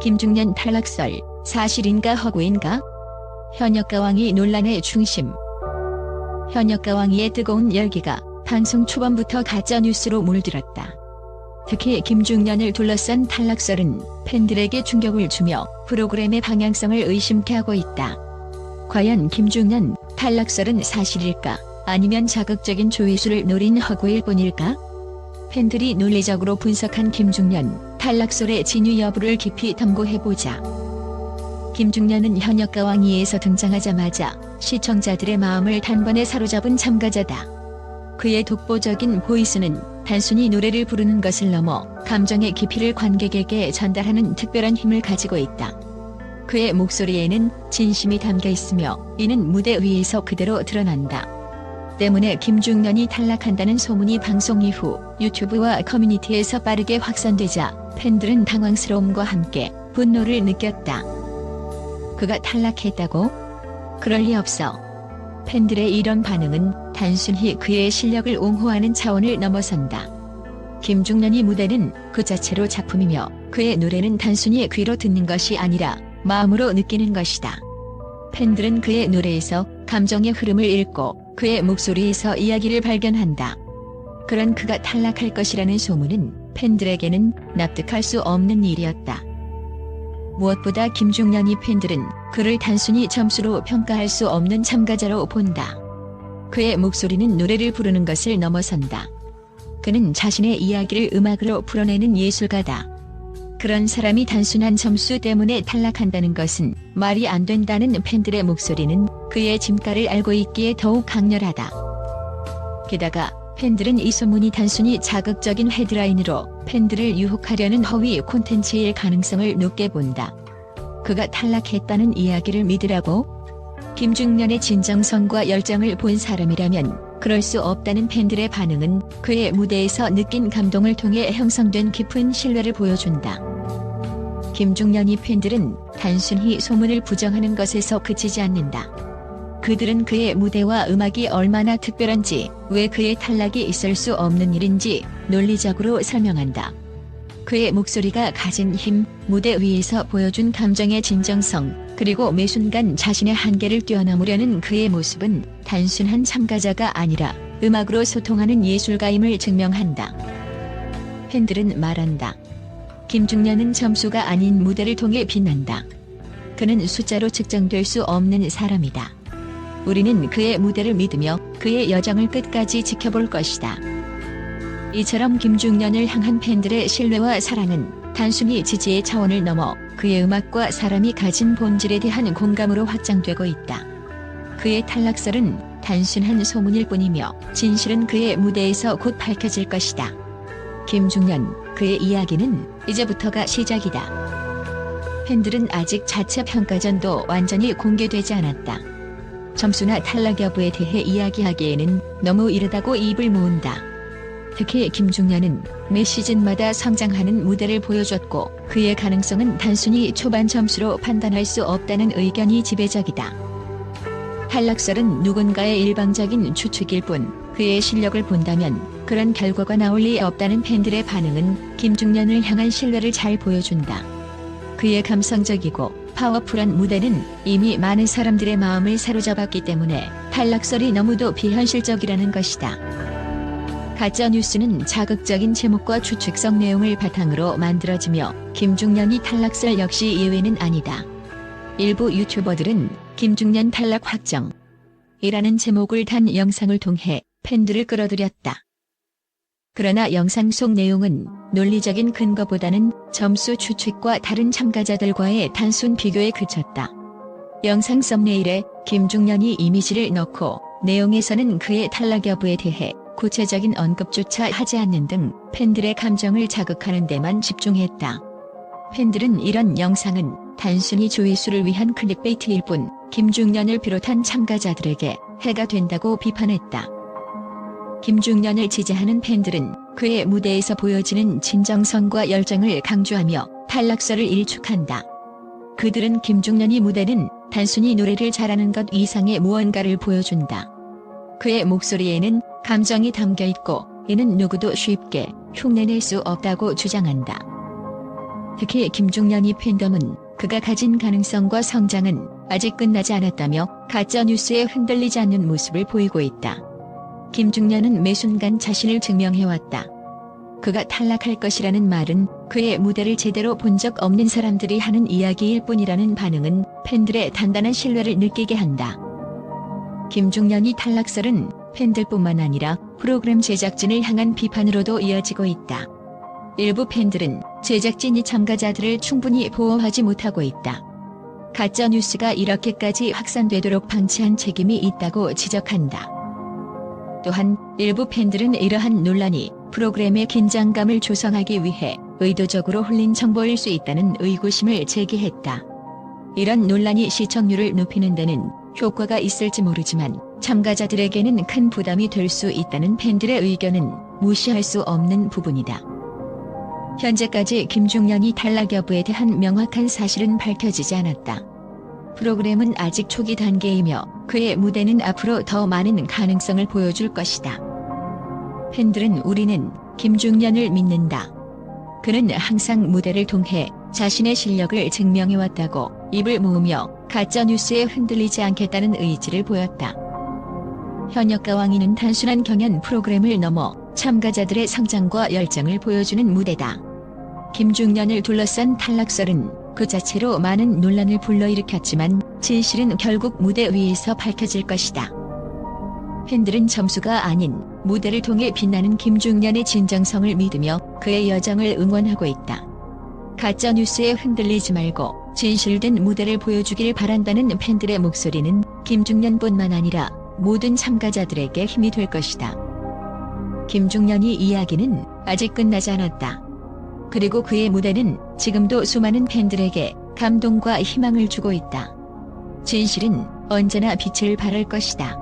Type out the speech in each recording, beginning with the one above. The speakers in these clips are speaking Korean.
김중년 탈락설 사실인가 허구인가? 현역 가왕이 논란의 중심. 현역 가왕이의 뜨거운 열기가 방송 초반부터 가짜 뉴스로 물들었다. 특히 김중년을 둘러싼 탈락설은 팬들에게 충격을 주며 프로그램의 방향성을 의심케 하고 있다. 과연 김중년 탈락설은 사실일까? 아니면 자극적인 조회수를 노린 허구일 뿐일까? 팬들이 논리적으로 분석한 김중년 탈락설의 진위 여부를 깊이 탐구해보자. 김중년은 현역 가왕이에서 등장하자마자 시청자들의 마음을 단번에 사로잡은 참가자다. 그의 독보적인 보이스는 단순히 노래를 부르는 것을 넘어 감정의 깊이를 관객에게 전달하는 특별한 힘을 가지고 있다. 그의 목소리에는 진심이 담겨 있으며 이는 무대 위에서 그대로 드러난다. 때문에 김중년이 탈락한다는 소문이 방송 이후 유튜브와 커뮤니티에서 빠르게 확산되자 팬들은 당황스러움과 함께 분노를 느꼈다. 그가 탈락했다고? 그럴 리 없어. 팬들의 이런 반응은 단순히 그의 실력을 옹호하는 차원을 넘어선다. 김중년이 무대는 그 자체로 작품이며 그의 노래는 단순히 귀로 듣는 것이 아니라 마음으로 느끼는 것이다. 팬들은 그의 노래에서 감정의 흐름을 읽고 그의 목소리에서 이야기를 발견한다. 그런 그가 탈락할 것이라는 소문은 팬들에게는 납득할 수 없는 일이었다. 무엇보다 김중년이 팬들은 그를 단순히 점수로 평가할 수 없는 참가자로 본다. 그의 목소리는 노래를 부르는 것을 넘어선다. 그는 자신의 이야기를 음악으로 풀어내는 예술가다. 그런 사람이 단순한 점수 때문에 탈락한다는 것은 말이 안 된다는 팬들의 목소리는 그의 짐가를 알고 있기에 더욱 강렬하다. 게다가 팬들은 이 소문이 단순히 자극적인 헤드라인으로 팬들을 유혹하려는 허위 콘텐츠일 가능성을 높게 본다. 그가 탈락했다는 이야기를 믿으라고? 김중년의 진정성과 열정을 본 사람이라면 그럴 수 없다는 팬들의 반응은 그의 무대에서 느낀 감동을 통해 형성된 깊은 신뢰를 보여준다. 김중년이 팬들은 단순히 소문을 부정하는 것에서 그치지 않는다. 그들은 그의 무대와 음악이 얼마나 특별한지, 왜 그의 탈락이 있을 수 없는 일인지 논리적으로 설명한다. 그의 목소리가 가진 힘, 무대 위에서 보여준 감정의 진정성, 그리고 매 순간 자신의 한계를 뛰어넘으려는 그의 모습은 단순한 참가자가 아니라 음악으로 소통하는 예술가임을 증명한다. 팬들은 말한다. 김중년은 점수가 아닌 무대를 통해 빛난다. 그는 숫자로 측정될 수 없는 사람이다. 우리는 그의 무대를 믿으며 그의 여정을 끝까지 지켜볼 것이다. 이처럼 김중년을 향한 팬들의 신뢰와 사랑은 단순히 지지의 차원을 넘어 그의 음악과 사람이 가진 본질에 대한 공감으로 확장되고 있다. 그의 탈락설은 단순한 소문일 뿐이며 진실은 그의 무대에서 곧 밝혀질 것이다. 김중년, 그의 이야기는 이제부터가 시작이다. 팬들은 아직 자체 평가전도 완전히 공개되지 않았다. 점수나 탈락 여부에 대해 이야기하기에는 너무 이르다고 입을 모은다. 특히 김중년은 매 시즌마다 성장하는 무대를 보여줬고 그의 가능성은 단순히 초반 점수로 판단할 수 없다는 의견이 지배적이다. 탈락설은 누군가의 일방적인 추측일 뿐 그의 실력을 본다면 그런 결과가 나올 리 없다는 팬들의 반응은 김중년을 향한 신뢰를 잘 보여준다. 그의 감성적이고 파워풀한 무대는 이미 많은 사람들의 마음을 사로잡았기 때문에 탈락설이 너무도 비현실적이라는 것이다. 가짜 뉴스는 자극적인 제목과 추측성 내용을 바탕으로 만들어지며 김중년이 탈락설 역시 예외는 아니다. 일부 유튜버들은 김중년 탈락 확정 이라는 제목을 단 영상을 통해 팬들을 끌어들였다. 그러나 영상 속 내용은 논리적인 근거보다는 점수 추측과 다른 참가자들과의 단순 비교에 그쳤다. 영상 썸네일에 김중년이 이미지를 넣고 내용에서는 그의 탈락 여부에 대해 구체적인 언급조차 하지 않는 등 팬들의 감정을 자극하는 데만 집중했다. 팬들은 이런 영상은 단순히 조회수를 위한 클릭베이트일 뿐 김중년을 비롯한 참가자들에게 해가 된다고 비판했다. 김중년을 지지하는 팬들은 그의 무대에서 보여지는 진정성과 열정을 강조하며 탈락설을 일축한다. 그들은 김중년이 무대는 단순히 노래를 잘하는 것 이상의 무언가를 보여준다. 그의 목소리에는 감정이 담겨 있고 이는 누구도 쉽게 흉내낼 수 없다고 주장한다. 특히 김중년이 팬덤은 그가 가진 가능성과 성장은 아직 끝나지 않았다며 가짜뉴스에 흔들리지 않는 모습을 보이고 있다. 김중년은 매 순간 자신을 증명해왔다. 그가 탈락할 것이라는 말은 그의 무대를 제대로 본 적 없는 사람들이 하는 이야기일 뿐이라는 반응은 팬들의 단단한 신뢰를 느끼게 한다. 김중년이 탈락설은 팬들뿐만 아니라 프로그램 제작진을 향한 비판으로도 이어지고 있다. 일부 팬들은 제작진이 참가자들을 충분히 보호하지 못하고 있다. 가짜 뉴스가 이렇게까지 확산되도록 방치한 책임이 있다고 지적한다. 또한 일부 팬들은 이러한 논란이 프로그램의 긴장감을 조성하기 위해 의도적으로 흘린 정보일 수 있다는 의구심을 제기했다. 이런 논란이 시청률을 높이는 데는 효과가 있을지 모르지만 참가자들에게는 큰 부담이 될 수 있다는 팬들의 의견은 무시할 수 없는 부분이다. 현재까지 김중년이 탈락 여부에 대한 명확한 사실은 밝혀지지 않았다. 프로그램은 아직 초기 단계이며 그의 무대는 앞으로 더 많은 가능성을 보여줄 것이다. 팬들은 우리는 김중년을 믿는다. 그는 항상 무대를 통해 자신의 실력을 증명해왔다고 입을 모으며 가짜뉴스에 흔들리지 않겠다는 의지를 보였다. 현역 가왕이는 단순한 경연 프로그램을 넘어 참가자들의 성장과 열정을 보여주는 무대다. 김중년을 둘러싼 탈락설은 그 자체로 많은 논란을 불러일으켰지만 진실은 결국 무대 위에서 밝혀질 것이다. 팬들은 점수가 아닌 무대를 통해 빛나는 김중년의 진정성을 믿으며 그의 여정을 응원하고 있다. 가짜 뉴스에 흔들리지 말고 진실된 무대를 보여주길 바란다는 팬들의 목소리는 김중년뿐만 아니라 모든 참가자들에게 힘이 될 것이다. 김중년이 이야기는 아직 끝나지 않았다. 그리고 그의 무대는 지금도 수많은 팬들에게 감동과 희망을 주고 있다. 진실은 언제나 빛을 발할 것이다.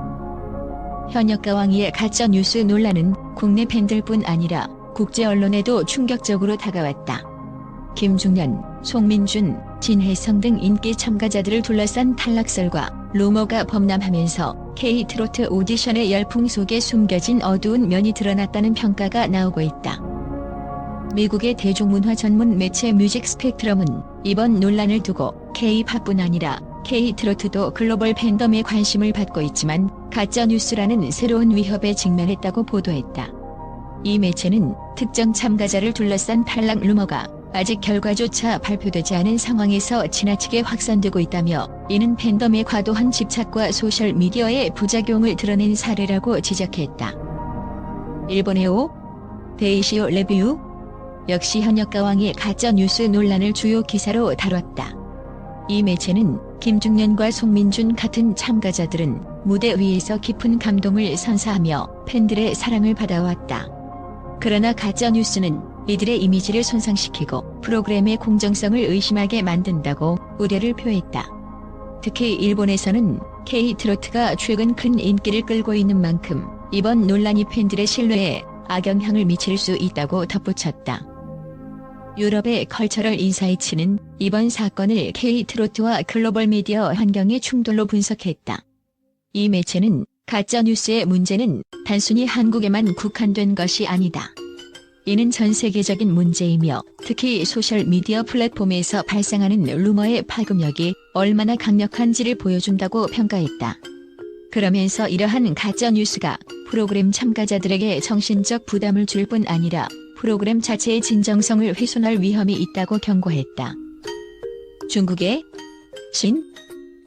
현역 가왕이의 가짜 뉴스 논란은 국내 팬들뿐 아니라 국제 언론에도 충격적으로 다가왔다. 김중년, 송민준, 진혜성 등 인기 참가자들을 둘러싼 탈락설과 루머가 범람하면서 K-트로트 오디션의 열풍 속에 숨겨진 어두운 면이 드러났다는 평가가 나오고 있다. 미국의 대중문화 전문 매체 뮤직 스펙트럼은 이번 논란을 두고 K-팝뿐 아니라 K-트로트도 글로벌 팬덤의 관심을 받고 있지만 가짜뉴스라는 새로운 위협에 직면했다고 보도했다. 이 매체는 특정 참가자를 둘러싼 탈락 루머가 아직 결과조차 발표되지 않은 상황에서 지나치게 확산되고 있다며 이는 팬덤의 과도한 집착과 소셜미디어의 부작용을 드러낸 사례라고 지적했다. 일본의 오 데이시오 레뷰 역시 현역 가왕의 가짜 뉴스 논란을 주요 기사로 다뤘다. 이 매체는 김중년과 송민준 같은 참가자들은 무대 위에서 깊은 감동을 선사하며 팬들의 사랑을 받아왔다. 그러나 가짜 뉴스는 이들의 이미지를 손상시키고 프로그램의 공정성을 의심하게 만든다고 우려를 표했다. 특히 일본에서는 K-트로트가 최근 큰 인기를 끌고 있는 만큼 이번 논란이 팬들의 신뢰에 악영향을 미칠 수 있다고 덧붙였다. 유럽의 컬처럴 인사이츠는 이번 사건을 K-트로트와 글로벌 미디어 환경의 충돌로 분석했다. 이 매체는 가짜 뉴스의 문제는 단순히 한국에만 국한된 것이 아니다. 이는 전 세계적인 문제이며 특히 소셜 미디어 플랫폼에서 발생하는 루머의 파급력이 얼마나 강력한지를 보여준다고 평가했다. 그러면서 이러한 가짜 뉴스가 프로그램 참가자들에게 정신적 부담을 줄 뿐 아니라 프로그램 자체의 진정성을 훼손할 위험이 있다고 경고했다. 중국의 신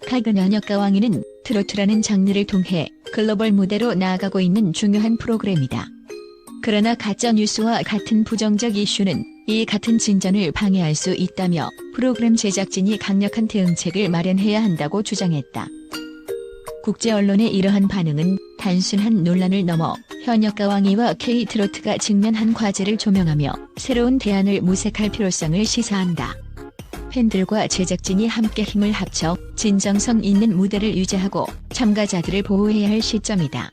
카그 연역 가왕이는 트로트라는 장르를 통해 글로벌 무대로 나아가고 있는 중요한 프로그램이다. 그러나 가짜 뉴스와 같은 부정적 이슈는 이 같은 진전을 방해할 수 있다며 프로그램 제작진이 강력한 대응책을 마련해야 한다고 주장했다. 국제 언론의 이러한 반응은 단순한 논란을 넘어 현역 가왕이와 K-트로트가 직면한 과제를 조명하며 새로운 대안을 모색할 필요성을 시사한다. 팬들과 제작진이 함께 힘을 합쳐 진정성 있는 무대를 유지하고 참가자들을 보호해야 할 시점이다.